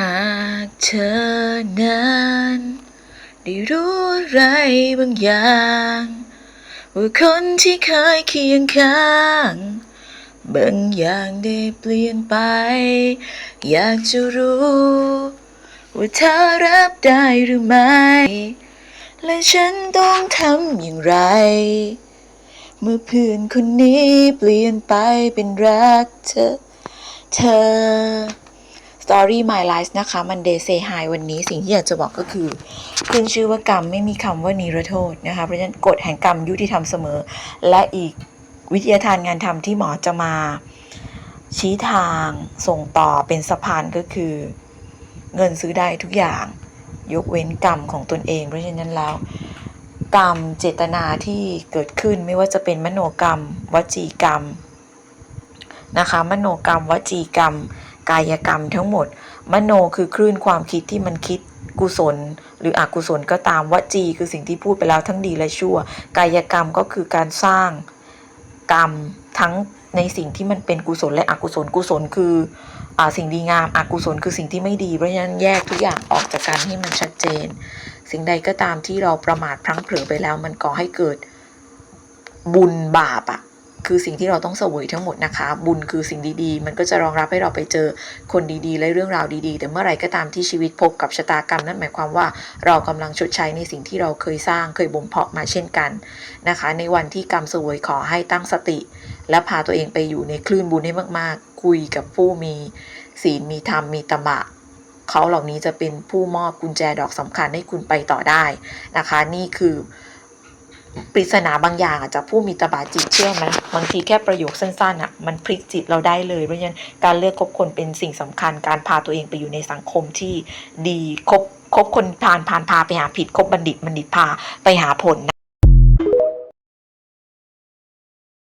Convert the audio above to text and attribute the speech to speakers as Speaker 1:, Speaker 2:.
Speaker 1: หากเธอนั้นได้รู้อะไรบางอย่างว่าคนที่เคยเคียงข้างบางอย่างได้เปลี่ยนไป อยากจะรู้ ว่าเธอรับได้หรือไม่ และฉันต้องทำอย่างไร เมื่อเพื่อนคนนี้เปลี่ยนไปเป็นรักเธอ เธอ Story My Life นะคะมันเดย์เซฮายวันนี้สิ่งที่อยากจะบอกก็คือ ขึ้นชื่อว่ากรรมไม่มีคำว่านิรโทษนะคะ เพราะฉะนั้นกฎแห่งกรรมยุติธรรมเสมอ และอีกวิทยาทานงานทำที่หมอจะมา ชี้ทางส่งต่อเป็นสะพานก็คือ เงินซื้อได้ทุกอย่าง ยกเว้นกรรมของตนเอง เพราะฉะนั้นแล้วกรรมเจตนาที่เกิดขึ้นไม่ว่าจะเป็นมโนกรรม วจีกรรมนะคะ มโนกรรม วจีกรรม กายกรรมทั้งหมด มโนคือคลื่นความคิดที่มันคิดกุศล หรืออกุศลก็ตามวจีคือสิ่งที่พูดไปแล้วทั้งดีและชั่ว กายกรรมก็คือการสร้างกรรมทั้งในสิ่งที่มันเป็นกุศลและอกุศลกุศลคืออสิ่งดีงามอกุศลคือสิ่งที่ไม่ดีเพราะฉะนั้นแยกทุกอย่างออกจากกันให้มันชัดเจน สิ่งใดก็ตามที่เราประมาทพลั้งเผลอไปแล้วมันก่อให้เกิดบุญบาปอะ คือสิ่งที่เราต้องเสวยทั้งหมดนะคะ บุญคือสิ่งดีๆ มันก็จะรองรับให้เราไปเจอคนดีๆ และเรื่องราวดีๆ แต่เมื่อไรก็ตามที่ชีวิตพบกับชะตากรรม นั่นหมายความว่าเรากำลังชดใช้ในสิ่งที่เราเคยสร้างเคยบ่มเพาะมาเช่นกันนะคะ ในวันที่กรรมเสวยขอให้ตั้งสติ และพาตัวเองไปอยู่ในคลื่นบุญให้มากๆ คุยกับผู้มีศีลมีธรรมมีตบะเขาเหล่านี้จะเป็นผู้มอบกุญแจดอกสำคัญให้คุณไปต่อได้นะคะ นี่คือ ปริศนาบางอย่างอาจจะผู้มีตบะจิตเชื่อไหมบางทีแค่ประโยคสั้นๆอะมันพลิกจิตเราได้เลยเพราะฉะนั้นการเลือกคบคนเป็นสิ่งสำคัญ การพาตัวเองไปอยู่ในสังคมที่ดีคบคบคนผ่านผ่านพาไปหาผิดคบบัณฑิตบัณฑิตพาไปหาผล